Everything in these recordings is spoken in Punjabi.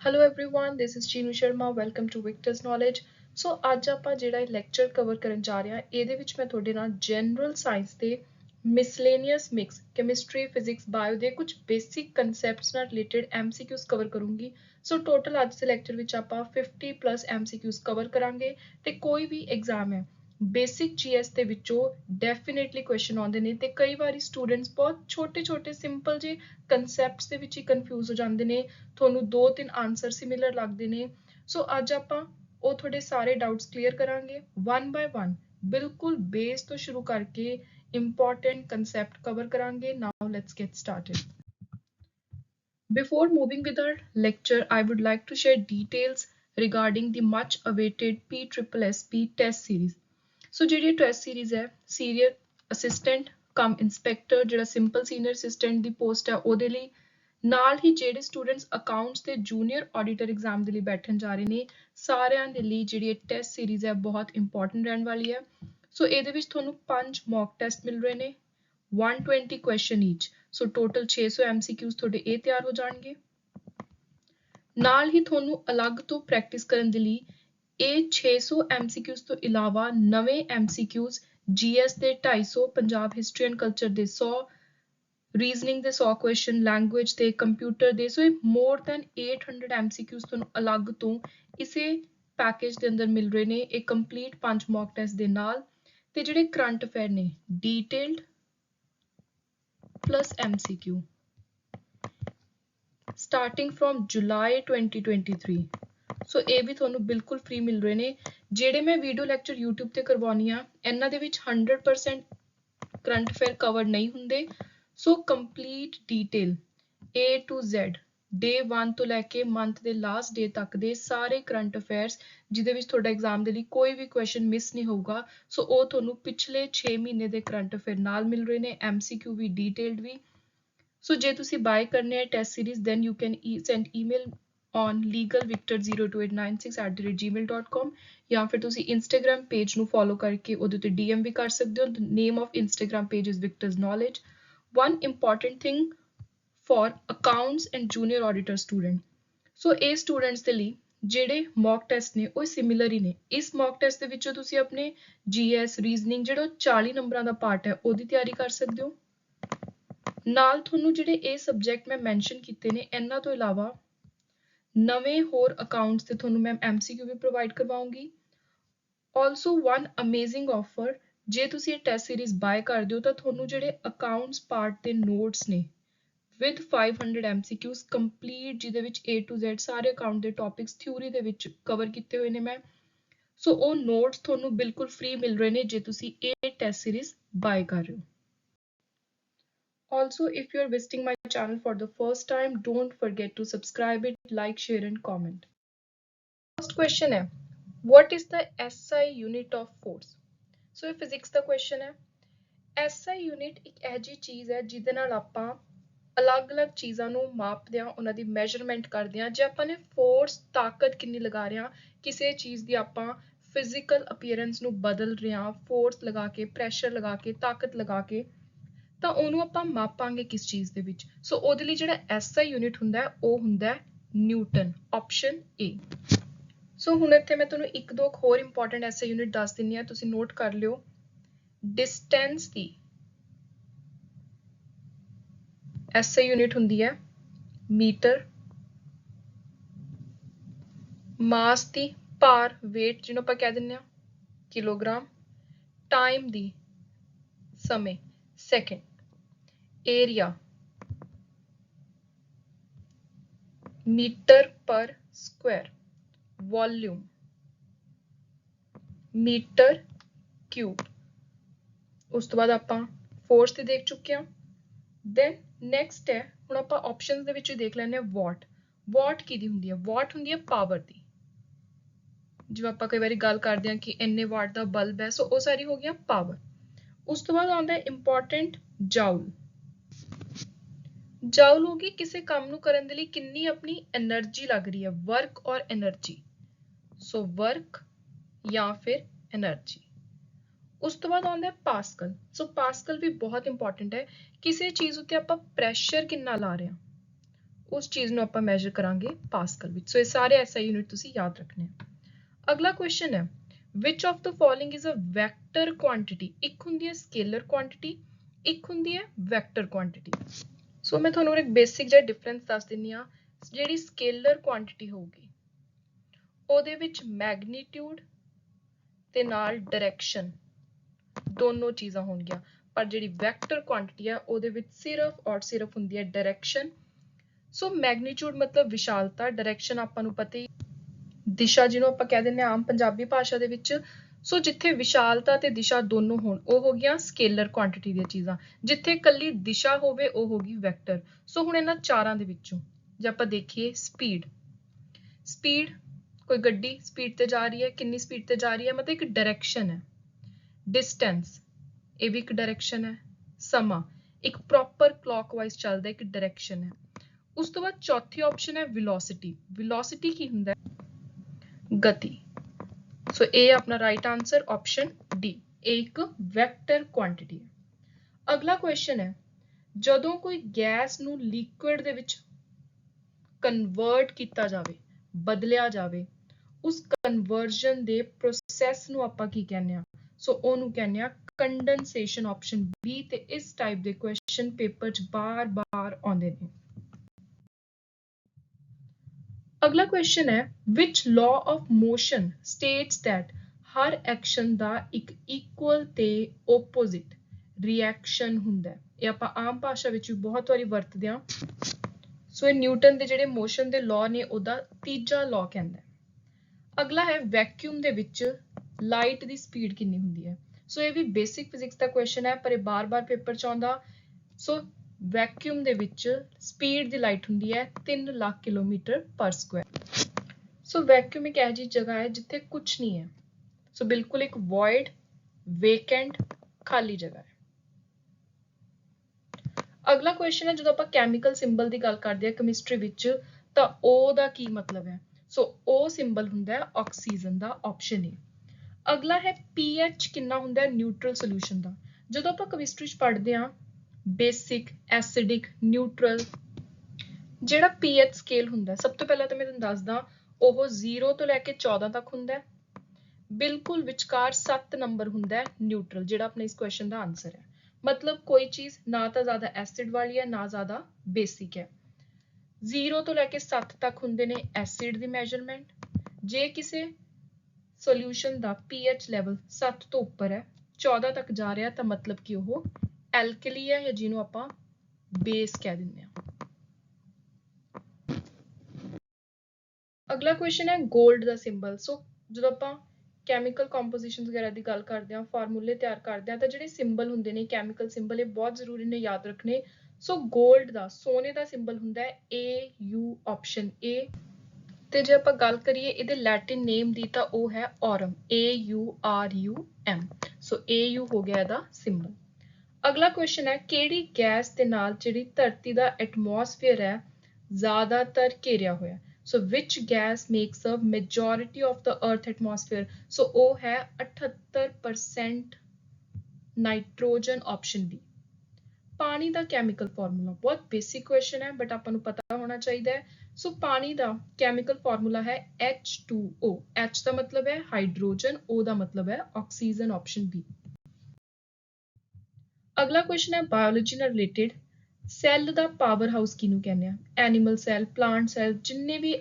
hello everyone this is Chinu Sharma welcome to Victors knowledge so ਅੱਜ ਆਪਾਂ ਜਿਹੜਾ ਲੈਕਚਰ ਕਵਰ ਕਰਨ ਜਾ ਰਹੇ ਹਾਂ ਇਹਦੇ ਵਿੱਚ ਮੈਂ ਤੁਹਾਡੇ ਨਾਲ ਜਨਰਲ ਸਾਇੰਸ ਦੇ miscellaneous mix chemistry physics bio ਦੇ ਕੁਝ ਬੇਸਿਕ ਕਨਸੈਪਟਸ ਨਾਲ ਰਿਲੇਟਡ ਐਮਸੀਕਿਊਜ਼ ਕਵਰ ਕਰੂੰਗੀ ਸੋ ਟੋਟਲ ਅੱਜ ਦੇ ਲੈਕਚਰ ਵਿੱਚ ਆਪਾਂ 50 ਪਲੱਸ ਐਮਸੀਕਿਊਜ਼ ਕਵਰ ਕਰਾਂਗੇ ਤੇ ਕੋਈ ਵੀ ਐਗਜ਼ਾਮ ਹੈ ਬੇਸਿਕ ਜੀਐਸ ਦੇ ਵਿੱਚੋਂ ਡੈਫੀਨਿਟਲੀ ਕੁਐਸਚਨ ਆਉਂਦੇ ਨੇ ਤੇ ਕਈ ਵਾਰੀ ਸਟੂਡੈਂਟਸ ਬਹੁਤ ਛੋਟੇ ਛੋਟੇ ਸਿੰਪਲ ਜੇ ਕਨਸੈਪਟਸ ਦੇ ਵਿੱਚ ਹੀ ਕਨਫਿਊਜ਼ ਹੋ ਜਾਂਦੇ ਨੇ ਤੁਹਾਨੂੰ ਦੋ ਤਿੰਨ ਆਨਸਰ ਸਿਮਿਲਰ ਲੱਗਦੇ ਨੇ। ਸੋ ਅੱਜ ਆਪਾਂ ਉਹ ਤੁਹਾਡੇ ਸਾਰੇ ਡਾਊਟਸ ਕਲੀਅਰ ਕਰਾਂਗੇ। ਵਨ ਬਾय ਵਨ ਬਿਲਕੁਲ ਬੇਸ ਤੋਂ ਸ਼ੁਰੂ ਕਰਕੇ ਇੰਪੋਰਟੈਂਟ ਕਨਸੈਪਟ ਕਵਰ ਕਰਾਂਗੇ। Now let's get started Before moving with our lecture, I would like to share details regarding the much awaited PSSSP test series. So ਜਿਹੜੀ ਟੈਸਟ ਸੀਰੀਜ਼ ਹੈ ਸੀਨੀਅਰ ਅਸਿਸਟੈਂਟ ਕਮ ਇਨਸਪੈਕਟਰ ਜਿਹੜਾ ਸਿੰਪਲ ਸੀਨੀਅਰ ਅਸਿਸਟੈਂਟ ਦੀ ਪੋਸਟ ਹੈ, ਉਹਦੇ ਲਈ ਨਾਲ ਹੀ ਜਿਹੜੇ ਸਟੂਡੈਂਟਸ ਅਕਾਊਂਟਸ ਤੇ ਜੂਨੀਅਰ ਆਡੀਟਰ ਐਗਜ਼ਾਮ ਦੇ ਲਈ ਬੈਠਣ ਜਾ ਰਹੇ ਨੇ, ਸਾਰਿਆਂ ਦੇ ਲਈ ਜਿਹੜੀ ਇਹ ਟੈਸਟ ਸੀਰੀਜ਼ ਹੈ, ਬਹੁਤ ਇੰਪੋਰਟੈਂਟ ਰਹਿਣ ਵਾਲੀ ਹੈ। ਸੋ ਇਹਦੇ ਵਿੱਚ ਤੁਹਾਨੂੰ ਪੰਜ ਮੌਕ ਟੈਸਟ ਮਿਲ ਰਹੇ ਨੇ 120 question each so total 600 MCQs ਤੁਹਾਡੇ ਇਹ ਤਿਆਰ ਹੋ ਜਾਣਗੇ। ਨਾਲ ਹੀ ਤੁਹਾਨੂੰ ਅਲੱਗ ਤੋਂ ਪ੍ਰੈਕਟਿਸ ਕਰਨ ਦੇ ਲਈ ਇਹ ਛੇ 600 MCQs ਤੋਂ ਇਲਾਵਾ ਨਵੇਂ MCQs GS ਦੇ ਢਾਈ ਸੌ, ਪੰਜਾਬ ਹਿਸਟਰੀ ਐਂਡ ਕਲਚਰ ਦੇ ਸੌ ਰੀਜ਼ਨਿੰਗ ਦੇ 100 ਕੁਐਸਚਨ ਲੈਂਗੁਏਜ ਤੇ ਕੰਪਿਊਟਰ ਦੇ ਸੋ ਇਹ ਮੋਰ ਦੈਨ 800 MCQs ਤੁਹਾਨੂੰ ਅਲੱਗ ਤੋਂ ਇਸੇ ਪੈਕੇਜ ਦੇ ਅੰਦਰ ਮਿਲ ਰਹੇ ਨੇ। ਇਹ ਕੰਪਲੀਟ ਪੰਜ ਮੌਕ ਟੈਸਟ ਦੇ ਨਾਲ। ਤੇ ਜਿਹੜੇ ਕਰੰਟ ਅਫੇਅਰ ਨੇ detailed plus MCQ starting from July 2023 so ਇਹ ਵੀ ਤੁਹਾਨੂੰ ਬਿਲਕੁਲ ਫ੍ਰੀ ਮਿਲ ਰਹੇ ਨੇ। ਜਿਹੜੇ ਮੈਂ ਵੀਡੀਓ ਲੈਕਚਰ YouTube ਤੇ ਕਰਵਾਉਣੀ ਆ, ਇਹਨਾਂ ਦੇ ਵਿੱਚ 100% ਕਰੰਟ ਅਫੇਅਰ ਕਵਰ ਨਹੀਂ ਹੁੰਦੇ। So complete detail A to Z day 1 ਤੋਂ ਲੈ ਕੇ ਮੰਥ ਦੇ ਲਾਸਟ ਡੇ ਤੱਕ ਦੇ ਸਾਰੇ ਕਰੰਟ ਅਫੇਅਰਸ, ਜਿਹਦੇ ਵਿੱਚ ਤੁਹਾਡਾ ਐਗਜ਼ਾਮ ਦੇ ਲਈ ਕੋਈ ਵੀ ਕੁਐਸਚਨ ਮਿਸ ਨਹੀਂ ਹੋਊਗਾ। ਸੋ ਉਹ ਤੁਹਾਨੂੰ ਪਿਛਲੇ 6 ਮਹੀਨੇ ਦੇ ਕਰੰਟ ਅਫੇਅਰ ਨਾਲ ਮਿਲ ਰਹੇ ਨੇ MCQ ਵੀ ਡੀਟੇਲਡ ਵੀ। ਸੋ ਜੇ ਤੁਸੀਂ ਬਾਏ ਕਰਨੇ ਹੈ test series then you can send email on legalvictor02896@gmail.com ਜਾਂ ਫਿਰ ਤੁਸੀਂ ਇੰਸਟਾਗ੍ਰam ਪੇਜ ਨੂੰ ਫੋਲੋ ਕਰਕੇ ਉਹਦੇ ਉੱਤੇ DM ਵੀ ਕਰ ਸਕਦੇ ਹੋ। ਨੇਮ name of instagram page is victor's knowledge one important thing for accounts and junior auditor student so ਇਹ ਸਟੂਡੈਂਟਸ ਦੇ ਲਈ ਜਿਹੜੇ ਮੌਕ ਟੈਸਟ ਨੇ, ਉਹ ਸਿਮਿਲਰ ਹੀ ਨੇ। ਇਸ ਮੌਕ ਟੈਸਟ ਦੇ ਵਿੱਚੋਂ ਤੁਸੀਂ ਆਪਣੇ GS ਰੀਜ਼ਨਿੰਗ ਜਿਹੜਾ 40 ਨੰਬਰਾਂ ਦਾ ਪਾਰਟ ਹੈ, ਉਹਦੀ ਤਿਆਰੀ ਕਰ ਸਕਦੇ ਹੋ। ਨਾਲ ਤੁਹਾਨੂੰ ਜਿਹੜੇ ਇਹ ਸਬਜੈਕਟ ਮੈਂ ਮੈਂਸ਼ਨ ਕੀਤੇ ਨੇ, ਇਹਨਾਂ ਤੋਂ ਇਲਾਵਾ ਨਵੇਂ ਹੋਰ ਅਕਾਊਂਟਸ ਤੇ ਤੁਹਾਨੂੰ ਮੈਂ MCQ ਵੀ ਪ੍ਰੋਵਾਈਡ ਕਰਵਾਉਂਗੀ। ਆਲਸੋ ਵਨ ਅਮੇਜ਼ਿੰਗ ਆਫਰ ਜੇ ਤੁਸੀਂ ਇਹ ਟੈਸਟ ਸੀਰੀਜ਼ ਬਾਏ ਕਰਦੇ ਹੋ ਤਾਂ ਤੁਹਾਨੂੰ ਜਿਹੜੇ ਅਕਾਊਂਟਸ ਪਾਰਟ ਦੇ ਨੋਟਸ ਨੇ ਵਿਦ 500 MCQs ਕੰਪਲੀਟ ਜਿਹਦੇ ਵਿੱਚ A to Z ਸਾਰੇ ਅਕਾਊਂਟ ਦੇ ਟੌਪਿਕਸ ਥਿਊਰੀ ਦੇ ਵਿੱਚ ਕਵਰ ਕੀਤੇ ਹੋਏ ਨੇ ਮੈਂ ਸੋ ਉਹ ਨੋਟਸ ਤੁਹਾਨੂੰ ਬਿਲਕੁਲ ਫ੍ਰੀ ਮਿਲ ਰਹੇ ਨੇ ਜੇ ਤੁਸੀਂ ਇਹ ਟੈਸਟ ਸੀਰੀਜ਼ ਬਾਏ ਕਰ ਰਹੇ ਹੋ। Also, if you're visiting my channel for the first time, don't forget to subscribe it, like, share and comment. First question है, what is the SI unit of force? So, ਇਹ physics ਦਾ question ਹੈ। SI unit ਇੱਕ ਇਹੋ ਜਿਹੀ ਚੀਜ਼ ਹੈ ਜਿਹਦੇ ਨਾਲ ਆਪਾਂ ਅਲੱਗ-ਅਲੱਗ ਚੀਜ਼ਾਂ ਨੂੰ ਮਾਪਦੇ ਹਾਂ, ਉਹਨਾਂ ਦੀ measurement ਕਰਦੇ ਹਾਂ। ਜੇ ਆਪਾਂ ਨੇ force ਤਾਕਤ ਕਿੰਨੀ ਲਗਾ ਰਹੇ ਹਾਂ, ਕਿਸੇ ਚੀਜ਼ ਦੀ ਆਪਾਂ physical appearance ਨੂੰ ਬਦਲ ਰਹੇ ਹਾਂ, force ਲਗਾ ਕੇ, pressure ਲਗਾ ਕੇ, ਤਾਕਤ ਲਗਾ ਕੇ ਤਾਂ ਉਹਨੂੰ ਆਪਾਂ ਮਾਪਾਂਗੇ ਕਿਸ ਚੀਜ਼ ਦੇ ਵਿੱਚ? ਸੋ ਉਹਦੇ ਲਈ ਜਿਹੜਾ ਐਸਆਈ ਯੂਨਿਟ ਹੁੰਦਾ ਹੈ, ਉਹ ਹੁੰਦਾ ਹੈ ਨਿਊਟਨ ਆਪਸ਼ਨ ਏ ਸੋ ਹੁਣ ਇੱਥੇ ਮੈਂ ਤੁਹਾਨੂੰ ਇੱਕ ਦੋ ਹੋਰ ਇੰਪੋਰਟੈਂਟ ਐਸਆਈ ਯੂਨਿਟ ਦੱਸ ਦਿੰਨੀ ਆ ਤੁਸੀਂ ਨੋਟ ਕਰ ਲਿਓ। ਡਿਸਟੈਂਸ ਦੀ ਐਸਆਈ ਯੂਨਿਟ ਹੁੰਦੀ ਹੈ ਮੀਟਰ, ਮਾਸ ਦੀ ਭਾਰ, weight ਜਿਹਨੂੰ ਆਪਾਂ ਕਹਿ ਦਿੰਨੇ ਆ ਕਿਲੋਗ੍ਰਾਮ ਟਾਈਮ ਦੀ ਸਮੇਂ second area meter per square volume meter cube ਉਸ ਤੋਂ ਬਾਅਦ ਆਪਾਂ ਫੋਰਸ ਤੇ ਦੇਖ ਚੁੱਕੇ ਹਾਂ। ਦੈਨ ਨੈਕਸਟ ਹੈ, ਹੁਣ ਆਪਾਂ ਆਪਸ਼ਨਸ ਦੇ ਵਿੱਚ ਦੇਖ ਲੈਂਦੇ ਹਾਂ ਵਾਟ ਵਾਟ ਕੀ ਦੀ ਹੁੰਦੀ ਹੈ? ਵਾਟ ਹੁੰਦੀ ਹੈ ਪਾਵਰ ਦੀ। ਜਿਵੇਂ ਆਪਾਂ ਕਈ ਵਾਰੀ ਗੱਲ ਕਰਦੇ ਹਾਂ ਕਿ ਇੰਨੇ ਵਾਟ ਦਾ ਬਲਬ ਹੈ ਸੋ ਉਹ ਸਾਰੀ ਹੋ ਗਈਆਂ ਪਾਵਰ ਉਸ ਤੋਂ ਬਾਅਦ ਆਉਂਦਾ ਹੈ ਇੰਪੋਰਟੈਂਟ ਜਾਊਲ ਜਾਓਲੋਗੀ ਕਿਸੇ ਕੰਮ ਨੂੰ ਕਰਨ ਦੇ ਲਈ ਕਿੰਨੀ ਆਪਣੀ એનર્ਜੀ ਲੱਗ ਰਹੀ ਹੈ ਵਰਕ ਔਰ એનર્ਜੀ ਸੋ ਵਰਕ ਜਾਂ ਫਿਰ એનર્ਜੀ ਉਸ ਤੋਂ ਬਾਅਦ ਆਉਂਦਾ ਹੈ ਪਾਸਕਲ ਸੋ ਪਾਸਕਲ ਵੀ ਬਹੁਤ ਇੰਪੋਰਟੈਂਟ ਹੈ। ਕਿਸੇ ਚੀਜ਼ ਉੱਤੇ ਆਪਾਂ ਪ੍ਰੈਸ਼ਰ ਕਿੰਨਾ ਲਾ ਰਹੇ ਹਾਂ, ਉਸ ਚੀਜ਼ ਨੂੰ ਆਪਾਂ ਮੈਜ਼ਰ ਕਰਾਂਗੇ ਪਾਸਕਲ ਵਿੱਚ। ਸੋ ਇਹ ਸਾਰੇ ਐਸਆਈ ਯੂਨਿਟ ਤੁਸੀਂ ਯਾਦ ਰੱਖਣੇ ਅਗਲਾ ਕੁਐਸਚਨ ਹੈ, which of the following is a vector quantity? ਇੱਕ ਹੁੰਦੀ ਹੈ scalar quantity, ਇੱਕ ਹੁੰਦੀ ਹੈ vector quantity ਸੋ ਮੈਂ ਤੁਹਾਨੂੰ ਇੱਕ ਬੇਸਿਕ ਜਿਹਾ ਡਿਫਰੈਂਸ ਦੱਸ ਦਿੰਨੀ ਆ ਜਿਹੜੀ ਸਕੇਲਰ quantity ਹੋਊਗੀ, ਉਹਦੇ ਵਿੱਚ ਮੈਗਨੀਟਿਊਡ ਤੇ ਨਾਲ ਡਾਇਰੈਕਸ਼ਨ ਦੋਨੋਂ ਚੀਜ਼ਾਂ ਹੋਣਗੀਆਂ, ਪਰ ਜਿਹੜੀ ਵੈਕਟਰ ਕੁਆਂਟੀਟੀ ਹੈ ਉਹਦੇ ਵਿੱਚ ਸਿਰਫ ਔਰ ਸਿਰਫ ਹੁੰਦੀ ਹੈ ਡਾਇਰੈਕਸ਼ਨ ਸੋ ਮੈਗਨੀਟਿਊਡ ਮਤਲਬ ਵਿਸ਼ਾਲਤਾ ਡਾਇਰੈਕਸ਼ਨ ਆਪਾਂ ਨੂੰ ਪਤਾ ਹੀ, ਦਿਸ਼ਾ ਜਿਹਨੂੰ ਆਪਾਂ ਕਹਿ ਦਿੰਦੇ ਹਾਂ ਆਮ ਪੰਜਾਬੀ ਭਾਸ਼ਾ ਦੇ ਵਿੱਚ ਸੋ ਜਿੱਥੇ ਵਿਸ਼ਾਲਤਾ ਤੇ ਦਿਸ਼ਾ ਦੋਨੋਂ ਹੋਣ, ਉਹ ਹੋ ਗਈਆਂ ਸਕੇਲਰ ਕੁਆਂਟੀਟੀ ਦੀਆਂ ਚੀਜ਼ਾਂ। ਜਿੱਥੇ ਇਕੱਲੀ ਦਿਸ਼ਾ ਹੋਵੇ, ਉਹ ਹੋ ਗਈ ਵੈਕਟਰ ਸੋ ਹੁਣ ਇਹਨਾਂ ਚਾਰਾਂ ਦੇ ਵਿੱਚੋਂ, ਜੇ ਆਪਾਂ ਦੇਖੀਏ ਸਪੀਡ ਸਪੀਡ ਕੋਈ ਗੱਡੀ ਸਪੀਡ ਤੇ ਜਾ ਰਹੀ ਹੈ, ਕਿੰਨੀ ਸਪੀਡ ਤੇ ਜਾ ਰਹੀ ਹੈ, ਮਤਲਬ ਇੱਕ ਡਾਇਰੈਕਸ਼ਨ ਹੈ। ਡਿਸਟੈਂਸ ਇਹ ਵੀ ਇੱਕ ਡਾਇਰੈਕਸ਼ਨ ਹੈ। ਸਮਾਂ, ਇੱਕ ਪ੍ਰੋਪਰ ਕਲੌਕਵਾਈਜ਼ ਚੱਲਦਾ, ਇੱਕ ਡਾਇਰੈਕਸ਼ਨ ਹੈ। ਉਸ ਤੋਂ ਬਾਅਦ ਚੌਥੀ ਆਪਸ਼ਨ ਹੈ ਵੈਲੋਸਿਟੀ ਵੈਲੋਸਿਟੀ ਕੀ ਹੁੰਦਾ ਹੈ? ਗਤੀ। ਸੋ ਇਹ ਆਪਣਾ ਰਾਈਟ ਆਨਸਰ ਆਪਸ਼ਨ ਡੀ ਇਹ ਇੱਕ ਵੈਕਟਰ ਕੁਆਂਟੀਟੀ ਹੈ। ਅਗਲਾ ਕੁਐਸਚਨ ਹੈ, ਜਦੋਂ ਕੋਈ ਗੈਸ ਨੂੰ ਲਿਕੁਇਡ ਦੇ ਵਿੱਚ ਕਨਵਰਟ ਕੀਤਾ ਜਾਵੇ, ਬਦਲਿਆ ਜਾਵੇ, ਉਸ ਕਨਵਰਜਨ ਦੇ ਪ੍ਰੋਸੈਸ ਨੂੰ ਆਪਾਂ ਕੀ ਕਹਿੰਦੇ ਆ ਸੋ ਉਹਨੂੰ ਕਹਿੰਦੇ ਆ ਕੰਡੈਂਸੇਸ਼ਨ ਆਪਸ਼ਨ ਬੀ ਤੇ ਇਸ ਟਾਈਪ ਦੇ ਕੁਐਸਚਨ ਪੇਪਰ 'ਚ ਬਾਰ-ਬਾਰ ਆਉਂਦੇ ਨੇ। ਅਗਲਾ ਕੁਐਸਚਨ ਹੈ, which law of motion states that ਹਰ ਐਕਸ਼ਨ ਦਾ ਇੱਕ ਇਕੁਅਲ ਤੇ ਆਪੋਜ਼ਿਟ ਰਿਐਕਸ਼ਨ ਹੁੰਦਾ ਹੈ? ਇਹ ਆਪਾਂ ਆਮ ਭਾਸ਼ਾ ਵਿੱਚ ਵੀ ਬਹੁਤ ਵਾਰੀ ਵਰਤਦੇ ਹਾਂ। ਸੋ ਇਹ ਨਿਊਟਨ ਦੇ ਜਿਹੜੇ ਮੋਸ਼ਨ ਦੇ ਲਾਅ ਨੇ, ਉਹਦਾ ਤੀਜਾ ਲਾਅ ਕਹਿੰਦਾ ਅਗਲਾ ਹੈ ਵੈਕਿਊਮ ਦੇ ਵਿੱਚ ਲਾਈਟ ਦੀ ਸਪੀਡ ਕਿੰਨੀ ਹੁੰਦੀ ਹੈ? ਸੋ ਇਹ ਵੀ ਬੇਸਿਕ ਫਿਜ਼ਿਕਸ ਦਾ ਕੁਐਸਚਨ ਹੈ, ਪਰ ਇਹ ਬਾਰ-ਬਾਰ ਪੇਪਰ ਚ ਆਉਂਦਾ। ਸੋ ਵੈਕਿਊਮ ਦੇ ਵਿੱਚ ਸਪੀਡ ਦੀ ਲਾਈਟ ਹੁੰਦੀ ਹੈ 3 lakh kilometre per square so vacuum ਇੱਕ ਇਹੋ ਜਿਹੀ ਜਗ੍ਹਾ ਹੈ ਜਿੱਥੇ ਕੁਝ ਨਹੀਂ ਹੈ। ਸੋ ਬਿਲਕੁਲ ਇੱਕ void, vacant, ਖਾਲੀ ਜਗ੍ਹਾ ਹੈ। ਅਗਲਾ ਕੁਐਸਚਨ ਹੈ, ਜਦੋਂ ਆਪਾਂ ਕੈਮੀਕਲ ਸਿੰਬਲ ਦੀ ਗੱਲ ਕਰਦੇ ਹਾਂ ਕੈਮਿਸਟਰੀ ਵਿੱਚ, ਤਾਂ O ਦਾ ਕੀ ਮਤਲਬ ਹੈ? ਸੋ O ਸਿੰਬਲ ਹੁੰਦਾ ਹੈ ਆਕਸੀਜਨ ਦਾ ਆਪਸ਼ਨ ਏ ਅਗਲਾ ਹੈ pH ਕਿੰਨਾ ਹੁੰਦਾ ਹੈ? ਨਿਊਟਰਲ ਸੋਲੂਸ਼ਨ ਦਾ। ਜਦੋਂ ਆਪਾਂ ਕੈਮਿਸਟਰੀ ਚ ਪੜ੍ਹਦੇ ਹਾਂ ਬੇਸਿਕ ਐਸਿਡਿਕ ਨਿਊਟਰਲ ਜਿਹੜਾ ਪੀਐਚ ਸਕੇਲ ਹੁੰਦਾ ਸਭ ਤੋਂ ਪਹਿਲਾਂ ਤਾਂ ਮੈਂ ਤੁਹਾਨੂੰ ਦੱਸਦਾ, ਉਹ 0 ਤੋਂ ਲੈ ਕੇ 14 ਤੱਕ ਹੁੰਦਾ ਬਿਲਕੁਲ ਵਿਚਕਾਰ 7 ਨੰਬਰ ਹੁੰਦਾ ਨਿਊਟਰਲ ਜਿਹੜਾ ਆਪਣੇ ਇਸ ਕੁਐਸਚਨ ਦਾ ਆਨਸਰ ਹੈ। ਮਤਲਬ ਕੋਈ ਚੀਜ਼ ਨਾ ਤਾਂ ਜ਼ਿਆਦਾ ਐਸਿਡ ਵਾਲੀ ਹੈ, ਨਾ ਜ਼ਿਆਦਾ ਬੇਸਿਕ ਹੈ। 0 ਤੋਂ ਲੈ ਕੇ 7 ਤੱਕ ਹੁੰਦੇ ਨੇ ਐਸਿਡ ਦੀ ਮੈਜ਼ਰਮੈਂਟ ਜੇ ਕਿਸੇ ਸੋਲਿਊਸ਼ਨ ਦਾ pH ਲੈਵਲ 7 ਤੋਂ ਉੱਪਰ ਹੈ 14 ਤੱਕ ਜਾ ਰਿਹਾ ਤਾਂ ਮਤਲਬ ਕਿ ਉਹ ਐਲਕਲੀ ਹੈ ਜਾਂ ਜਿਹਨੂੰ ਆਪਾਂ ਬੇਸ ਕਹਿ ਦਿੰਦੇ ਹਾਂ। ਅਗਲਾ ਕੁਐਸਚਨ ਹੈ 골ਡ ਦਾ ਸਿੰਬਲ ਸੋ ਜਦੋਂ ਆਪਾਂ ਕੈਮੀਕਲ ਕੰਪੋਜੀਸ਼ਨਸ ਵਗੈਰਾ ਦੀ ਗੱਲ ਕਰਦੇ ਹਾਂ ਫਾਰਮੂਲੇ ਤਿਆਰ ਕਰਦੇ ਹਾਂ, ਤਾਂ ਜਿਹੜੇ ਸਿੰਬਲ ਹੁੰਦੇ ਨੇ ਕੈਮੀਕਲ ਸਿੰਬਲ ਇਹ ਬਹੁਤ ਜ਼ਰੂਰੀ ਨੇ, ਯਾਦ ਰੱਖਣੇ। ਸੋ 골ਡ ਦਾ, ਸੋਨੇ ਦਾ ਸਿੰਬਲ ਹੁੰਦਾ ਹੈ ਯੂ ਆਪਸ਼ਨ ਏ ਤੇ ਜੇ ਆਪਾਂ ਗੱਲ ਕਰੀਏ ਇਹਦੇ ਲੈਟਿਨ ਨੇਮ ਦੀ, ਤਾਂ ਉਹ ਹੈ aurum A U R U M so A U ਹੋ ਗਿਆ ਇਹਦਾ ਸਿੰਬਲ ਅਗਲਾ ਕੁਐਸਚਨ ਹੈ, ਕਿਹੜੀ ਗੈਸ ਦੇ ਨਾਲ ਜਿਹੜੀ ਧਰਤੀ ਦਾ ਐਟਮੋਸਫੇਅਰ ਹੈ ਜ਼ਿਆਦਾਤਰ ਘੇਰਿਆ ਹੋਇਆ so which gas makes a majority of the earth atmosphere so ਉਹ ਹੈ 78% ਨਾਈਟ੍ਰੋਜਨ ਆਪਸ਼ਨ ਬੀ ਪਾਣੀ ਦਾ ਕੈਮੀਕਲ ਫਾਰਮੂਲਾ ਬਹੁਤ ਬੇਸਿਕ ਕੁਐਸਚਨ ਹੈ ਬਟ ਆਪਾਂ ਨੂੰ ਪਤਾ ਹੋਣਾ ਚਾਹੀਦਾ ਹੈ। ਸੋ ਪਾਣੀ ਦਾ ਕੈਮੀਕਲ ਫਾਰਮੂਲਾ ਹੈ H2O H ਦਾ ਮਤਲਬ ਹੈ ਹਾਈਡਰੋਜਨ O ਦਾ ਮਤਲਬ ਹੈ ਆਕਸੀਜਨ ਆਪਸ਼ਨ ਬੀ ਅਗਲਾ ਕੁਐਸਚਨ ਹੈ ਬਾਇਓਲੋਜੀ ਨਾਲ ਰਿਲੇਟਡ ਸੈੱਲ ਦਾ ਪਾਵਰ ਹਾਊਸ ਕਿਹਨੂੰ ਕਹਿੰਦੇ ਆ? ਐਨੀਮਲ ਸੈੱਲ ਪਲਾਂਟ ਸੈੱਲ ਜਿੰਨੇ ਵੀ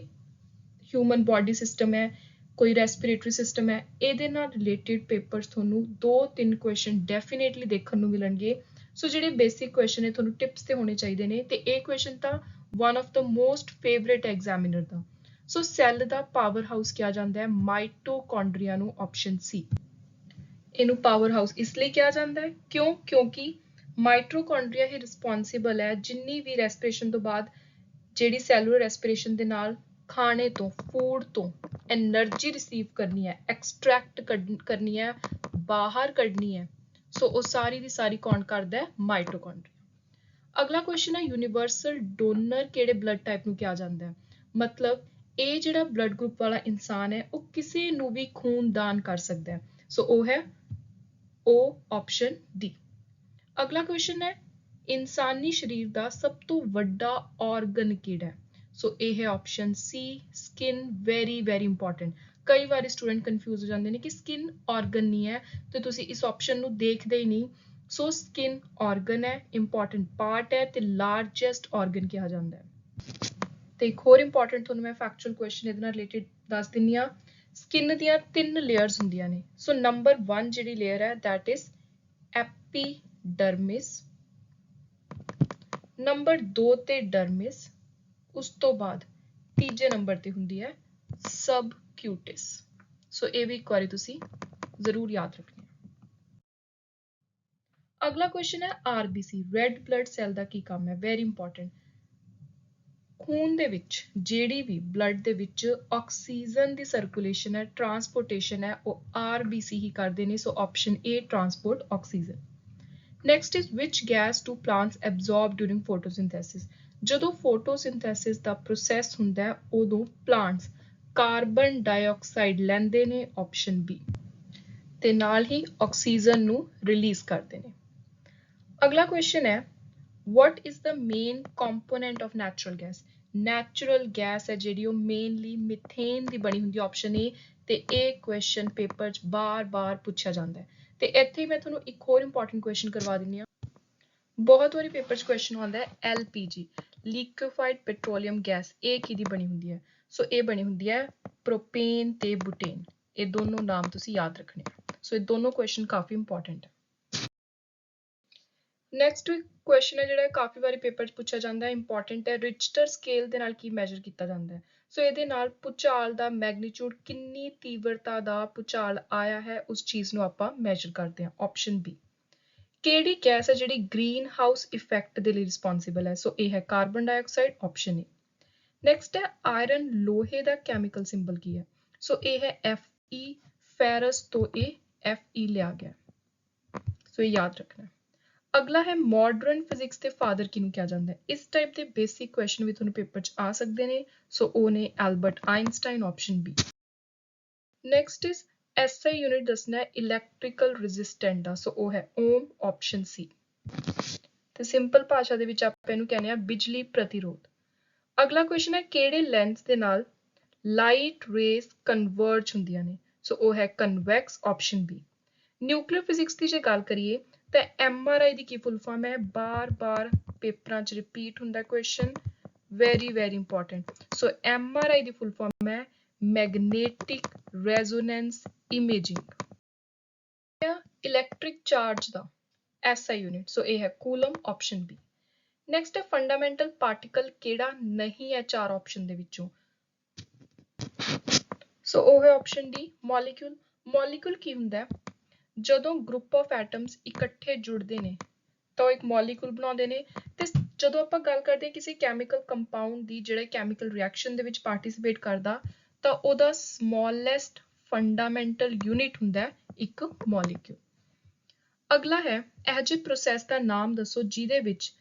ਹਿਊਮਨ ਬਾਡੀ ਸਿਸਟਮ ਹੈ, ਕੋਈ ਰੈਸਪੀਰੇਟਰੀ ਸਿਸਟਮ ਹੈ, ਇਹਦੇ ਨਾਲ ਰਿਲੇਟਡ ਪੇਪਰਸ ਤੁਹਾਨੂੰ ਦੋ ਤਿੰਨ ਕੁਐਸਚਨ ਡੈਫੀਨੇਟਲੀ ਦੇਖਣ ਨੂੰ ਮਿਲਣਗੇ। ਸੋ ਜਿਹੜੇ ਬੇਸਿਕ ਕੁਐਸਚਨ ਨੇ, ਤੁਹਾਨੂੰ ਟਿਪਸ ਤੇ ਹੋਣੇ ਚਾਹੀਦੇ ਨੇ। ਤੇ ਇਹ ਕੁਐਸਚਨ ਤਾਂ one of the most favourite examiner the. So cell ਦਾ ਪਾਵਰ ਹਾਊਸ ਕਿਹਾ ਜਾਂਦਾ ਹੈ ਮਾਈਟੋਕੌਂਡਰੀਆ ਨੂੰ ਆਪਸ਼ਨ ਸੀ ਇਹਨੂੰ ਪਾਵਰ ਹਾਊਸ ਇਸ ਲਈ ਕਿਹਾ ਜਾਂਦਾ ਹੈ, ਕਿਉਂ? ਕਿਉਂਕਿ ਮਾਈਟੋਕੋਂਡਰੀਆ ਹੀ ਰਿਸਪੌਂਸਿਬਲ ਹੈ ਜਿੰਨੀ ਵੀ ਰੈਸਪੀਰੇਸ਼ਨ ਤੋਂ ਬਾਅਦ, ਜਿਹੜੀ ਸੈਲੂਲਰ ਰੈਸਪੀਰੇਸ਼ਨ ਦੇ ਨਾਲ ਖਾਣੇ ਤੋਂ ਫੂਡ ਤੋਂ એનર્ਜੀ ਰਿਸੀਵ ਕਰਨੀ ਹੈ ਐਕਸਟ੍ਰੈਕਟ ਕਰਨੀ ਹੈ, ਬਾਹਰ ਕੱਢਣੀ ਹੈ। ਸੋ ਉਹ ਸਾਰੀ ਦੀ ਸਾਰੀ ਕੌਣ ਕਰਦਾ ਹੈ? ਮਾਈਟੋਕੋਂਡਰੀਆ ਅਗਲਾ ਕੁਐਸਚਨ ਹੈ ਯੂਨੀਵਰਸਲ ਡੋਨਰ ਕਿਹੜੇ ਬਲੱਡ ਟਾਈਪ ਨੂੰ ਕਿਹਾ ਜਾਂਦਾ ਹੈ? ਮਤਲਬ ਇਹ ਜਿਹੜਾ ਬਲੱਡ ਗਰੁੱਪ ਵਾਲਾ ਇਨਸਾਨ ਹੈ, ਉਹ ਕਿਸੇ ਨੂੰ ਵੀ ਖੂਨ ਦਾਨ ਕਰ ਸਕਦਾ ਹੈ। ਸੋ ਉਹ ਹੈ O ਆਪਸ਼ਨ D ਅਗਲਾ ਕੁਐਸਚਨ ਹੈ, ਇਨਸਾਨੀ ਸਰੀਰ ਦਾ ਸਭ ਤੋਂ ਵੱਡਾ ਆਰਗਨ ਕਿਹੜਾ ਹੈ? ਸੋ ਇਹ ਹੈ option C skin very very important ਕਈ ਵਾਰੀ ਸਟੂਡੈਂਟ ਕਨਫਿਊਜ਼ ਹੋ ਜਾਂਦੇ ਨੇ ਕਿ ਸਕਿਨ ਆਰਗਨ ਨਹੀਂ ਹੈ, ਤੇ ਤੁਸੀਂ ਇਸ ਆਪਸ਼ਨ ਨੂੰ ਦੇਖਦੇ ਹੀ ਨਹੀਂ। ਸੋ ਸਕਿਨ ਆਰਗਨ ਹੈ ਇੰਪੋਰਟੈਂਟ ਪਾਰਟ ਹੈ ਤੇ ਲਾਰਜੈਸਟ ਆਰਗਨ ਕਿਹਾ ਜਾਂਦਾ ਹੈ। ਤੇ ਇੱਕ ਹੋਰ ਇੰਪੋਰਟੈਂਟ ਤੁਹਾਨੂੰ ਮੈਂ ਫੈਕਚੁਅਲ ਕੁਐਸਚਨ ਇਹਦੇ ਨਾਲ ਰਿਲੇਟਡ ਦੱਸ ਦਿੰਨੀ ਆ ਸਕਿਨ ਦੀਆਂ ਤਿੰਨ ਲੇਅਰਸ ਹੁੰਦੀਆਂ ਨੇ ਸੋ ਨੰਬਰ 1 ਜਿਹੜੀ ਲੇਅਰ ਹੈ that is ਐਪੀਡਰਮਿਸ ਨੰਬਰ 2 ਤੇ ਡਰਮਿਸ ਉਸ ਤੋਂ ਬਾਅਦ ਤੀਜੇ ਨੰਬਰ ਤੇ ਹੁੰਦੀ ਹੈ ਸਬਕਿਊਟਿਸ ਸੋ ਇਹ ਵੀ ਇੱਕ ਵਾਰੀ ਤੁਸੀਂ ਜ਼ਰੂਰ ਯਾਦ ਰੱਖਣਾ ਅਗਲਾ ਕੁਐਸਚਨ ਹੈ ਆਰਬੀਸੀ ਰੈੱਡ ਬਲੱਡ ਸੈੱਲ ਦਾ ਕੀ ਕੰਮ ਹੈ ਵੈਰੀ ਇੰਪੋਰਟੈਂਟ ਖੂਨ ਦੇ ਵਿੱਚ, ਜਿਹੜੀ ਵੀ ਬਲੱਡ ਦੇ ਵਿੱਚ ਆਕਸੀਜਨ ਦੀ ਸਰਕੂਲੇਸ਼ਨ ਹੈ ਟਰਾਂਸਪੋਰਟੇਸ਼ਨ ਹੈ, ਉਹ ਆਰਬੀਸੀ ਹੀ ਕਰਦੇ ਨੇ so option A transport oxygen next is which gas to plants absorb during photosynthesis ਜਦੋਂ ਫੋਟੋਸਿੰਥੈਸਿਸ ਦਾ ਪ੍ਰੋਸੈਸ ਹੁੰਦਾ ਹੈ, ਉਦੋਂ ਪਲਾਂਟਸ ਕਾਰਬਨ ਡਾਈਆਕਸਾਈਡ ਲੈਂਦੇ ਨੇ ਆਪਸ਼ਨ ਬੀ ਤੇ ਨਾਲ ਹੀ ਆਕਸੀਜਨ ਨੂੰ ਰਿਲੀਜ਼ ਕਰਦੇ ਨੇ। ਅਗਲਾ ਕੁਐਸਚਨ ਹੈ what is the main component of natural gas? Natural gas ਹੈ ਜਿਹੜੀ ਉਹ ਮੇਨਲੀ ਮਿਥੇਨ ਦੀ ਬਣੀ ਹੁੰਦੀ ਆਪਸ਼ਨ ਏ ਤੇ ਇਹ ਕੁਐਸਚਨ ਪੇਪਰ 'ਚ ਬਾਰ-ਬਾਰ ਪੁੱਛਿਆ ਜਾਂਦਾ ਹੈ। ਤੇ ਇੱਥੇ ਹੀ ਮੈਂ ਤੁਹਾਨੂੰ ਇੱਕ ਹੋਰ ਇੰਪੋਰਟੈਂਟ ਕੁਐਸਚਨ ਕਰਵਾ ਦਿੰਨੀ ਆ ਬਹੁਤ ਵਾਰੀ ਪੇਪਰ 'ਚ ਕੁਐਸਚਨ ਆਉਂਦਾ ਹੈ LPG ਲਿਕੁਇਫਾਈਡ ਪੈਟਰੋਲੀਅਮ ਗੈਸ ਇਹ ਕਿਹਦੀ ਬਣੀ ਹੁੰਦੀ ਹੈ? ਸੋ ਇਹ ਬਣੀ ਹੁੰਦੀ ਹੈ ਪ੍ਰੋਪੇਨ ਤੇ ਬੁਟੇਨ ਇਹ ਦੋਨੋਂ ਨਾਮ ਤੁਸੀਂ ਯਾਦ ਰੱਖਣੇ ਸੋ ਇਹ ਦੋਨੋਂ ਕੁਐਸਚਨ ਕਾਫੀ ਇੰਪੋਰਟੈਂਟ ਹੈ ਨੈਕਸਟ ਕੁਐਸਚਨ ਹੈ ਜਿਹੜਾ ਕਾਫੀ ਵਾਰੀ ਪੇਪਰ 'ਚ ਪੁੱਛਿਆ ਜਾਂਦਾ ਹੈ ਇੰਪੋਰਟੈਂਟ ਹੈ ਰਿਚਟਰ ਸਕੇਲ ਦੇ ਨਾਲ ਕੀ ਮੈਜ਼ਰ ਕੀਤਾ ਜਾਂਦਾ ਹੈ? ਸੋ ਇਹਦੇ ਨਾਲ ਭੂਚਾਲ ਦਾ ਮੈਗਨੀਟਿਊਡ ਕਿੰਨੀ ਤੀਬਰਤਾ ਦਾ ਭੂਚਾਲ ਆਇਆ ਹੈ, ਉਸ ਚੀਜ਼ ਨੂੰ ਆਪਾਂ ਮੈਜ਼ਰ ਕਰਦੇ ਹਾਂ ਆਪਸ਼ਨ ਬੀ ਕਿਹੜੀ ਗੈਸ ਹੈ ਜਿਹੜੀ ਗ੍ਰੀਨ ਹਾਊਸ ਇਫੈਕਟ ਦੇ ਲਈ ਰਿਸਪੌਂਸਿਬਲ ਹੈ? ਸੋ ਇਹ ਹੈ carbon dioxide option A next ਹੈ ਆਇਰਨ ਲੋਹੇ ਦਾ ਕੈਮੀਕਲ ਸਿੰਬਲ ਕੀ ਹੈ? ਸੋ ਇਹ ਹੈ Fe ਫੈਰਸ ਤੋਂ ਇਹ Fe ਲਿਆ ਗਿਆ ਸੋ ਇਹ ਯਾਦ ਰੱਖਣਾ ਅਗਲਾ ਹੈ ਮਾਡਰਨ ਫਿਜ਼ਿਕਸ ਦੇ ਫਾਦਰ ਕਿਹਨੂੰ ਕਿਹਾ ਜਾਂਦਾ ਹੈ? ਇਸ ਟਾਈਪ ਦੇ ਬੇਸਿਕ ਕੁਐਸਚਨ ਵੀ ਤੁਹਾਨੂੰ ਪੇਪਰ 'ਚ ਆ ਸਕਦੇ ਨੇ ਸੋ ਉਹ ਨੇ Albert Einstein option B next is SI unit ਦੱਸਣਾ ਹੈ ਇਲੈਕਟ੍ਰੀਕਲ ਰੈਜ਼ਿਸਟੈਂਟ ਦਾ ਸੋ ਉਹ ਹੈ ਓਮ ਆਪਸ਼ਨ ਸੀ ਤੇ ਸਿੰਪਲ ਭਾਸ਼ਾ ਦੇ ਵਿੱਚ ਆਪਾਂ ਇਹਨੂੰ ਕਹਿੰਦੇ ਆ ਬਿਜਲੀ ਪ੍ਰਤੀਰੋਧ। ਅਗਲਾ ਕੁਐਸਚਨ ਹੈ ਕਿਹੜੇ ਲੈਂਸ ਦੇ ਨਾਲ ਲਾਈਟ ਰੇਸ ਕਨਵਰਜ ਹੁੰਦੀਆਂ ਨੇ ਸੋ ਉਹ ਹੈ convex option B nuclear physics ਦੀ ਜੇ ਗੱਲ ਕਰੀਏ ਤਾਂ ਐਮਆਰਆਈ ਦੀ ਕੀ ਫੁੱਲ ਫਾਰਮ ਹੈ? ਬਾਰ-ਬਾਰ ਪੇਪਰਾਂ 'ਚ ਰਿਪੀਟ ਹੁੰਦਾ question very very important so MRI ਦੀ ਫੁੱਲ ਫਾਰਮ ਹੈ magnetic resonance imaging electric charge ਦਾ ਐਸਆਈ ਯੂਨਿਟ ਸੋ ਇਹ ਹੈ ਕੂਲਮ ਆਪਸ਼ਨ ਬੀ ਨੈਕਸਟ ਹੈ ਫੰਡਾਮੈਂਟਲ ਪਾਰਟੀਕਲ ਕਿਹੜਾ? ਨਹੀਂ ਹੈ ਚਾਰ ਆਪਸ਼ਨ ਦੇ ਵਿੱਚੋਂ। ਸੋ ਉਹ ਹੈ ਆਪਸ਼ਨ ਡੀ ਮੋਲੀਕਿਊਲ ਮੋਲੀਕਿਊਲ ਕੀ ਹੁੰਦਾ ਹੈ? ਜਦੋਂ ਗਰੁੱਪ ਆਫ ਐਟਮਸ ਇਕੱਠੇ ਜੁੜਦੇ ਨੇ, ਤਾਂ ਉਹ ਇੱਕ ਮੋਲੀਕਿਊਲ ਬਣਾਉਂਦੇ ਨੇ ਤੇ ਜਦੋਂ ਆਪਾਂ ਗੱਲ ਕਰਦੇ ਹਾਂ ਕਿਸੇ ਕੈਮੀਕਲ ਕੰਪਾਊਂਡ ਦੀ ਜਿਹੜਾ ਕੈਮੀਕਲ ਰਿਐਕਸ਼ਨ ਦੇ ਵਿੱਚ ਪਾਰਟਿਸਿਪੇਟ ਕਰਦਾ, ਤਾਂ ਉਹਦਾ ਸਮੋਲੈਸਟ ਫੰਡਾਮੈਂਟਲ ਯੂਨਿਟ ਹੁੰਦਾ ਹੈ ਇੱਕ ਮੋਲੀਕਿਊਲ ਅਗਲਾ ਹੈ, ਇਹ ਜਿਹੇ ਪ੍ਰੋਸੈਸ ਦਾ ਨਾਮ ਦੱਸੋ ਜਿਹਦੇ ਵਿੱਚ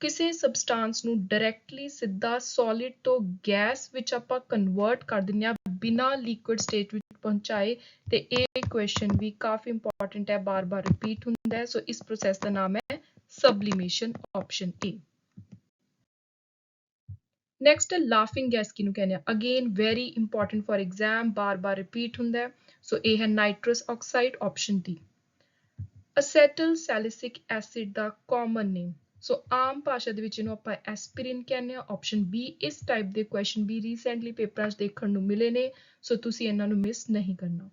ਕਿਸੇ ਸਬਸਟੈਂਸ ਨੂੰ ਡਾਇਰੈਕਟਲੀ ਸਿੱਧਾ ਸੋਲਿਡ ਤੋਂ ਗੈਸ ਵਿੱਚ ਆਪਾਂ ਕਨਵਰਟ ਕਰ ਦਿੰਦੇ ਆ ਬਿਨਾ ਲਿਕੁਇਡ ਸਟੇਟ ਵਿੱਚ। ਪਹੁੰਚਾਏ ਤੇ ਇਹ ਕੁਐਸਚਨ ਵੀ ਕਾਫੀ ਇੰਪੋਰਟੈਂਟ ਹੈ, ਬਾਰ-ਬਾਰ ਰਿਪੀਟ ਹੁੰਦਾ ਹੈ। ਸੋ ਇਸ ਪ੍ਰੋਸੈਸ ਦਾ ਨਾਮ ਹੈ sublimation option A next laughing gas ਕਿਹਨੂੰ ਕਹਿੰਦੇ ਆ? Again very important for exam ਬਾਰ-ਬਾਰ ਰਿਪੀਟ ਹੁੰਦਾ ਹੈ। ਸੋ ਇਹ ਹੈ nitrous oxide option D acetyl salicylic acid ਦਾ ਕਾਮਨ ਨੇਮ ਸੋ ਆਮ ਭਾਸ਼ਾ ਦੇ ਵਿੱਚ ਇਹਨੂੰ ਆਪਾਂ ਐਸਪਿਰਿਨ ਕਹਿੰਦੇ ਆ ਆਪਸ਼ਨ ਬੀ ਇਸ ਟਾਈਪ ਦੇ ਕੁਐਸਚਨ ਵੀ ਰੀਸੈਂਟਲੀ ਪੇਪਰਾਂ 'ਚ ਦੇਖਣ ਨੂੰ ਮਿਲੇ ਨੇ, ਸੋ ਤੁਸੀਂ ਇਹਨਾਂ ਨੂੰ ਮਿਸ ਨਹੀਂ ਕਰਨਾ।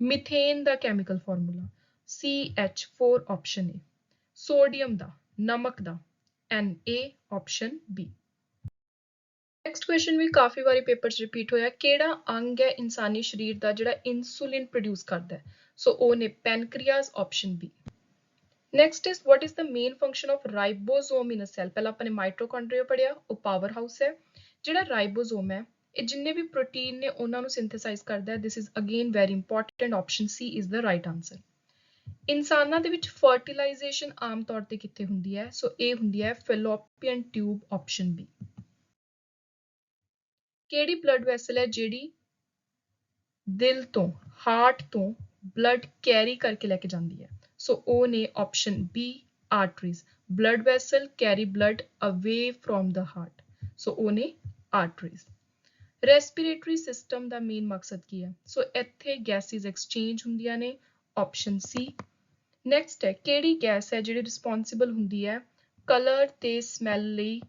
Methane the chemical formula CH4 option A sodium ਦਾ, ਨਮਕ ਦਾ Na option B next question ਵੀ ਕਾਫੀ ਵਾਰੀ ਪੇਪਰ 'ਚ ਰਿਪੀਟ ਹੋਇਆ, ਕਿਹੜਾ ਅੰਗ ਹੈ ਇਨਸਾਨੀ ਸਰੀਰ ਦਾ ਜਿਹੜਾ ਇਨਸੂਲਿਨ ਪ੍ਰੋਡਿਊਸ ਕਰਦਾ ਹੈ? ਸੋ ਉਹ ਨੇ pancreas option B next is what is the main function of ribosome in a cell ਪਹਿਲਾਂ ਆਪਾਂ ਨੇ ਮਾਈਟੋਕੌਂਡਰੀਆ ਪੜਿਆ ਉਹ ਪਾਵਰ ਹਾਊਸ ਹੈ। ਜਿਹੜਾ ਰਾਈਬੋਸੋਮ ਹੈ, ਇਹ ਜਿੰਨੇ ਵੀ ਪ੍ਰੋਟੀਨ ਨੇ, ਉਹਨਾਂ ਨੂੰ ਸਿੰਥੇਸਾਈਜ਼ ਕਰਦਾ ਹੈ। This is again very important option C is the right answer ਇਨਸਾਨਾਂ ਦੇ ਵਿੱਚ ਫਰਟੀਲਾਈਜੇਸ਼ਨ ਆਮ ਤੌਰ ਤੇ ਕਿੱਥੇ ਹੁੰਦੀ ਹੈ? ਸੋ ਇਹ ਹੁੰਦੀ ਹੈ ਫੈਲੋਪੀਅਨ ਟਿਊਬ ਆਪਸ਼ਨ ਬੀ ਕਿਹੜੀ ਬਲੱਡ ਵੈਸਲ ਹੈ ਜਿਹੜੀ ਦਿਲ ਤੋਂ ਹਾਰਟ ਤੋਂ ਬਲੱਡ ਕੈਰੀ ਕਰਕੇ ਲੈ ਕੇ ਜਾਂਦੀ ਹੈ? ਸੋ ਉਹ ਨੇ option B arteries blood vessel carry blood away from the heart so ਉਹ ਨੇ ਆਰਟਰੀਜ਼ ਰੈਸਪੀਰੇਟਰੀ ਸਿਸਟਮ ਦਾ ਮੇਨ ਮਕਸਦ ਕੀ ਹੈ? ਸੋ ਇੱਥੇ ਗੈਸਿਸ ਐਕਸਚੇਂਜ ਹੁੰਦੀਆਂ ਨੇ ਆਪਸ਼ਨ ਸੀ ਨੈਕਸਟ ਹੈ, ਕਿਹੜੀ ਗੈਸ ਹੈ ਜਿਹੜੀ ਰਿਸਪੌਂਸਿਬਲ ਹੁੰਦੀ ਹੈ? ਕਲਰ ਤੇ ਸਮੈਲ ਲਈ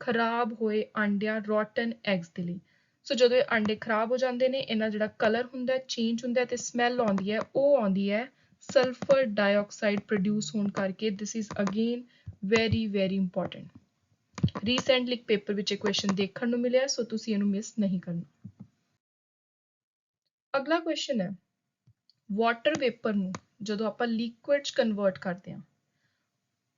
ਖਰਾਬ ਹੋਏ ਅੰਡਿਆਂ ਰੋਟਨ ਐਗਸ ਦੇ ਲਈ। ਸੋ ਜਦੋਂ ਇਹ ਅੰਡੇ ਖਰਾਬ ਹੋ ਜਾਂਦੇ ਨੇ, ਇਹਨਾਂ ਜਿਹੜਾ ਕਲਰ ਹੁੰਦਾ ਚੇਂਜ ਹੁੰਦਾ ਤੇ ਸਮੈਲ ਆਉਂਦੀ ਹੈ, ਉਹ ਆਉਂਦੀ ਹੈ ਸਲਫਰ ਡਾਈਆਕਸਾਈਡ ਪ੍ਰੋਡਿਊਸ ਹੋਣ ਕਰਕੇ this is again very very important recently ਇੱਕ ਪੇਪਰ ਵਿੱਚ ਇਹ ਕੁਐਸਚਨ ਦੇਖਣ ਨੂੰ ਮਿਲਿਆ ਸੋ ਤੁਸੀਂ ਇਹਨੂੰ ਮਿਸ ਨਹੀਂ ਕਰਨਾ। ਅਗਲਾ ਕੁਐਸਚਨ ਹੈ ਵਾਟਰ ਵੇਪਰ ਨੂੰ ਜਦੋਂ ਆਪਾਂ ਲਿਕੁਇਡ ਚ ਕਨਵਰਟ ਕਰਦੇ ਹਾਂ,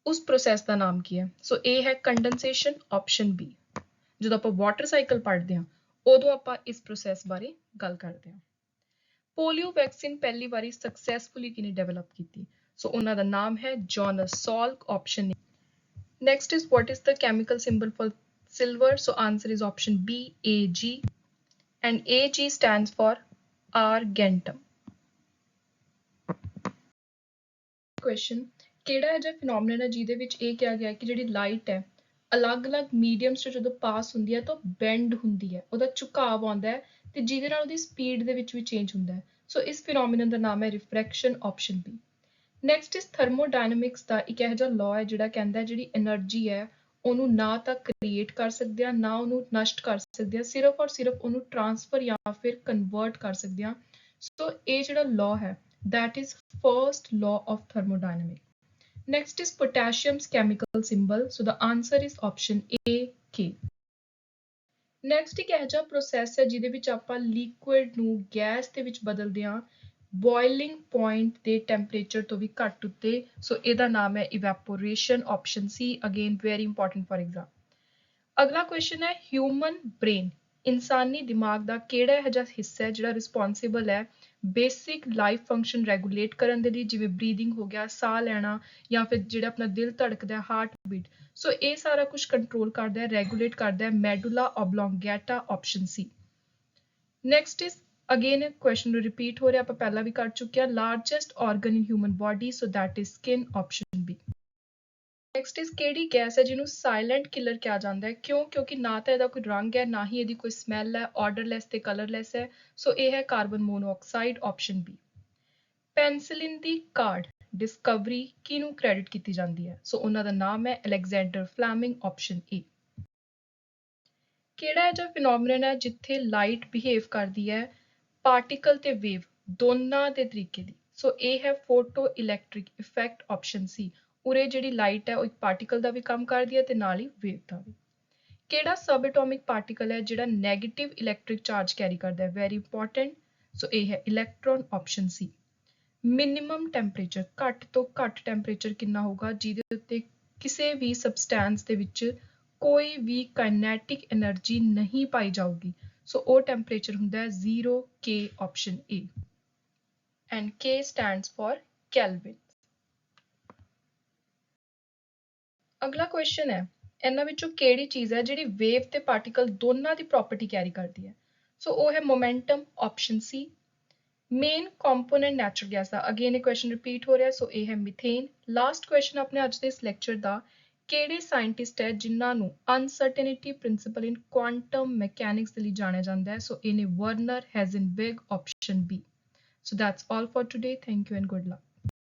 ਉਸ ਪ੍ਰੋਸੈਸ ਦਾ ਨਾਮ ਕੀ ਹੈ? ਸੋ ਇਹ ਹੈ ਕੰਡੈਂਸੇਸ਼ਨ ਆਪਸ਼ਨ ਬੀ ਜਦੋਂ ਆਪਾਂ ਵਾਟਰ ਸਾਈਕਲ ਪੜ੍ਹਦੇ ਹਾਂ, ਉਦੋਂ ਆਪਾਂ ਇਸ ਪ੍ਰੋਸੈਸ ਬਾਰੇ ਗੱਲ ਕਰਦੇ ਹਾਂ। ਪੋਲੀਓ ਵੈਕਸੀਨ ਪਹਿਲੀ ਵਾਰੀ ਸਕਸੈਸਫੁਲੀ ਕਿਨੇ ਡਿਵੈਲਪ ਕੀਤੀ? ਸੋ ਉਹਨਾਂ ਦਾ ਨਾਮ ਹੈ Jonas Salk option next is what is the chemical symbol for silver? So, answer is option b ag and ag stands for argentum. Question, ਕਿਹੜਾ ਹੈ ਜਿਹਾ ਫਿਨੋਮੀਨਨ ਹੈ ਜਿਹਦੇ ਵਿੱਚ ਇਹ ਕਿਹਾ ਗਿਆ ਕਿ ਜਿਹੜੀ ਲਾਈਟ ਹੈ, ਅਲੱਗ-ਅਲੱਗ ਮੀਡੀਅਮਸ 'ਚ ਜਦੋਂ ਪਾਸ ਹੁੰਦੀ ਹੈ ਤਾਂ ਬੈਂਡ ਹੁੰਦੀ ਹੈ, ਉਹਦਾ ਝੁਕਾਵ ਆਉਂਦਾ ਹੈ ਤੇ ਜਿਹਦੇ ਨਾਲ ਉਹਦੀ ਸਪੀਡ ਦੇ ਵਿੱਚ ਵੀ ਚੇਂਜ ਹੁੰਦਾ ਹੈ। ਸੋ ਇਸ ਫੀਨੋਮੀਨਨ ਦਾ ਨਾਮ ਹੈ refraction option B next is thermodynamics ਦਾ ਇੱਕ ਇਹੋ ਜਿਹਾ ਲਾਅ ਹੈ ਜਿਹੜਾ ਕਹਿੰਦਾ ਹੈ ਜਿਹੜੀ એનર્ਜੀ ਹੈ, ਉਹਨੂੰ ਨਾ ਤਾਂ ਕ੍ਰੀਏਟ ਕਰ ਸਕਦੇ ਆ ਨਾ ਉਹਨੂੰ ਨਸ਼ਟ ਕਰ ਸਕਦੇ ਆ ਸਿਰਫ ਔਰ ਸਿਰਫ ਉਹਨੂੰ ਟਰਾਂਸਫਰ ਜਾਂ ਫਿਰ ਕਨਵਰਟ ਕਰ ਸਕਦੇ ਆ ਸੋ ਇਹ ਜਿਹੜਾ ਲਾਅ ਹੈ, that is first law of thermodynamics next is potassium's chemical symbol, so the answer is option a, k next ਇੱਕ ਇਹੋ ਜਿਹਾ ਪ੍ਰੋਸੈਸ ਹੈ ਜਿਹਦੇ ਵਿੱਚ ਆਪਾਂ ਲਿਕੁਇਡ ਨੂੰ ਗੈਸ ਦੇ ਵਿੱਚ ਬਦਲਦੇ ਹਾਂ ਬੋਇਲਿੰਗ ਪੁਆਇੰਟ ਦੇ ਟੈਂਪਰੇਚਰ ਤੋਂ ਵੀ ਘੱਟ ਉੱਤੇ ਸੋ ਇਹਦਾ ਨਾਮ ਹੈ evaporation option C again very important for exam ਅਗਲਾ ਕੁਐਸਚਨ ਹੈ ਹਿਊਮਨ ਬ੍ਰੇਨ ਇਨਸਾਨੀ ਦਿਮਾਗ ਦਾ ਕਿਹੜਾ ਇਹੋ ਜਿਹਾ ਹਿੱਸਾ ਹੈ ਜਿਹੜਾ ਰਿਸਪੌਂਸਿਬਲ ਹੈ? ਬੇਸਿਕ ਲਾਈਫ ਫੰਕਸ਼ਨ ਰੈਗੂਲੇਟ ਕਰਨ ਦੇ ਲਈ, ਜਿਵੇਂ ਬਰੀਦਿੰਗ ਹੋ ਗਿਆ, ਸਾਹ ਲੈਣਾ ਜਾਂ ਫਿਰ ਜਿਹੜਾ ਆਪਣਾ ਦਿਲ ਧੜਕਦਾ ਹਾਰਟ ਬੀਟ ਸੋ ਇਹ ਸਾਰਾ ਕੁਝ ਕੰਟਰੋਲ ਕਰਦਾ ਹੈ ਰੈਗੂਲੇਟ ਕਰਦਾ ਹੈ medulla oblongata option C next is again question ਨੂੰ ਰਿਪੀਟ ਹੋ ਰਿਹਾ, ਆਪਾਂ ਪਹਿਲਾਂ ਵੀ ਕਰ ਚੁੱਕੇ ਹਾਂ largest organ in human body so that is skin option B next is ਕਿਹੜੀ ਗੈਸ ਹੈ ਜਿਹਨੂੰ ਸਾਇਲੈਂਟ ਕਿਲਰ ਕਿਹਾ ਜਾਂਦਾ ਹੈ? ਕਿਉਂ? ਕਿਉਂਕਿ ਨਾ ਤਾਂ ਇਹਦਾ ਕੋਈ ਰੰਗ ਹੈ, ਨਾ ਹੀ ਇਹਦੀ ਕੋਈ ਸਮੈਲ ਹੈ ਆਰਡਰਲੈਸ ਤੇ ਕਲਰਲੈਸ ਹੈ। ਸੋ ਇਹ ਹੈ carbon monoxide option B penicillin ਦੀ ਕਾਰਡ ਡਿਸਕਵਰੀ ਕਿਹਨੂੰ ਕ੍ਰੈਡਿਟ ਕੀਤੀ ਜਾਂਦੀ ਹੈ? ਸੋ ਉਹਨਾਂ ਦਾ ਨਾਮ ਹੈ ਅਲੈਗਜ਼ੈਂਡਰ ਫਲੈਮਿੰਗ ਆਪਸ਼ਨ ਏ ਕਿਹੜਾ ਹੈ ਜਿਹੜਾ ਫਿਨੋਮੀਨਨ ਹੈ ਜਿੱਥੇ ਲਾਈਟ ਬਿਹੇਵ ਕਰਦੀ ਹੈ? ਪਾਰਟੀਕਲ ਤੇ ਵੇਵ ਦੋਨਾਂ ਦੇ ਤਰੀਕੇ ਦੀ। ਸੋ ਇਹ ਹੈ photo electric effect option C ਉਰੇ ਜਿਹੜੀ light ਹੈ ਉਹ ਇੱਕ particle ਦਾ ਵੀ ਕੰਮ ਕਰਦੀ ਹੈ ਤੇ ਨਾਲ ਹੀ wave ਦਾ ਵੀ ਕਿਹੜਾ subatomic particle ਹੈ ਜਿਹੜਾ negative electric charge carry ਕਰਦਾ ਹੈ very important ਸੋ ਇਹ ਹੈ electron option C minimum temperature ਘੱਟ ਤੋਂ ਘੱਟ ਟੈਂਪਰੇਚਰ ਕਿੰਨਾ ਹੋਗਾ ਜਿਹਦੇ ਉੱਤੇ ਕਿਸੇ ਵੀ ਸਬਸਟੈਂਸ ਦੇ ਵਿੱਚ ਕੋਈ ਵੀ ਕਾਈਨੈਟਿਕ એનર્ਜੀ ਨਹੀਂ ਪਾਈ ਜਾਊਗੀ ਸੋ ਉਹ ਟੈਂਪਰੇਚਰ ਹੁੰਦਾ ਹੈ 0 K option A and K stands for Kelvin ਅਗਲਾ ਕੁਐਸਚਨ ਹੈ, ਇਹਨਾਂ ਵਿੱਚੋਂ ਕਿਹੜੀ ਚੀਜ਼ ਹੈ ਜਿਹੜੀ ਵੇਵ ਤੇ ਪਾਰਟੀਕਲ ਦੋਨਾਂ ਦੀ ਪ੍ਰੋਪਰਟੀ ਕੈਰੀ ਕਰਦੀ ਹੈ? ਸੋ ਉਹ ਹੈ momentum option C main component natural gas ਦਾ। ਅਗੇਨ ਇਹ ਕੁਐਸਚਨ ਰਿਪੀਟ ਹੋ ਰਿਹਾ ਸੋ ਇਹ ਹੈ ਮੀਥੇਨ ਲਾਸਟ ਕੁਐਸਚਨ ਆਪਣੇ ਅੱਜ ਦੇ ਇਸ ਲੈਕਚਰ ਦਾ, ਕਿਹੜੇ ਸਾਇੰਟਿਸਟ ਹੈ ਜਿਨ੍ਹਾਂ ਨੂੰ ਅਨਸਰਟੇਨਿਟੀ ਪ੍ਰਿੰਸੀਪਲ ਇਨ ਕੁਆਂਟਮ ਮੈਕੈਨਿਕਸ ਦੇ ਲਈ ਜਾਣਿਆ ਜਾਂਦਾ ਹੈ? ਸੋ ਇਹਨੇ Werner Heisenberg option B so that's all for today thank you and good luck